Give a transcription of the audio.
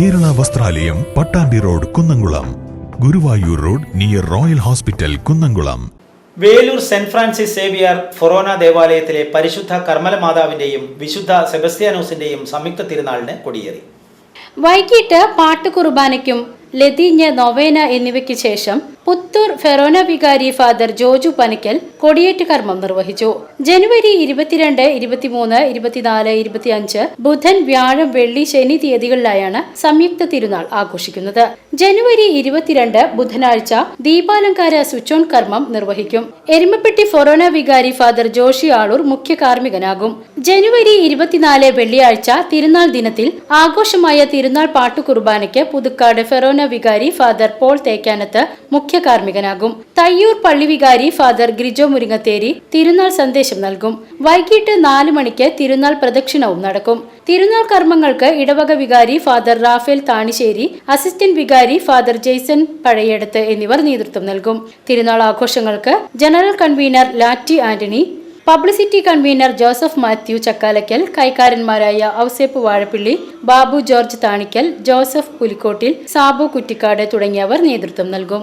ദേവാലയം Pattambi road Kunnamkulam. Guruvayur road near Royal Hospital Kunnamkulam. Velur saint Francis Xavier ഫൊറോന ദേവാലയത്തിലെ പരിശുദ്ധ കർമ്മല മാതാവിന്റെയും വിശുദ്ധ സെബസ്ത്യാനോസിന്റെയും സംയുക്ത തിരുനാളിന് കൊടിയേറി. വൈകിട്ട് പാട്ടുകുർബാനയ്ക്കും ലതീഞ്ഞ് നൊവേന എന്നിവയ്ക്ക് ശേഷം പുത്തൂർ ഫെറോന വികാരി ഫാദർ ജോജു പനക്കൽ കൊടിയേറ്റ് കർമ്മം നിർവഹിച്ചു. ജനുവരി ഇരുപത്തിരണ്ട് ഇരുപത്തിമൂന്ന് ഇരുപത്തിനാല് ഇരുപത്തിയഞ്ച് ബുധൻ വ്യാഴം വെള്ളി ശനി തീയതികളിലായാണ് സംയുക്ത തിരുനാൾ ആഘോഷിക്കുന്നത്. ജനുവരി ഇരുപത്തിരണ്ട് ബുധനാഴ്ച ദീപാലങ്കാര സ്വിച്ച് ഓൺ കർമ്മം നിർവഹിക്കും. എരുമപ്പെട്ടി ഫൊറോന വികാരി ഫാദർ ജോഷി ആളൂർ മുഖ്യ കാർമ്മികനാകും. ജനുവരി ഇരുപത്തിനാല് വെള്ളിയാഴ്ച തിരുനാൾ ദിനത്തിൽ ആഘോഷമായ തിരുനാൾ പാട്ടുകുർബാനയ്ക്ക് പുതുക്കാട് ഫെറോന വികാരി ഫാദർ പോൾ തേക്കാനത്ത് മുഖ്യ കാർമ്മികനാകും തയ്യൂർ പള്ളിവികാരി ഫാദർ ഗ്രിജോ മുരിങ്ങത്തേരി തിരുനാൾ സന്ദേശം നൽകും. വൈകിട്ട് നാല് മണിക്ക് തിരുനാൾ പ്രദക്ഷിണവും നടക്കും. തിരുനാൾ കർമ്മങ്ങൾക്ക് ഇടവക വികാരി ഫാദർ റാഫേൽ താണിശ്ശേരി അസിസ്റ്റന്റ് വികാരി ഫാദർ ജെയ്സൺ പഴയടത്ത് എന്നിവർ നേതൃത്വം നൽകും. തിരുനാൾ ആഘോഷങ്ങൾക്ക് general convener Laty Antony publicity convener Joseph Mathew Chakkalakkal കൈക്കാരന്മാരായ Ouseph Vazhappilly Babu George Thanikkal Joseph Pulikkottil Sabu Kuttikkad തുടങ്ങിയവർ നേതൃത്വം നൽകും.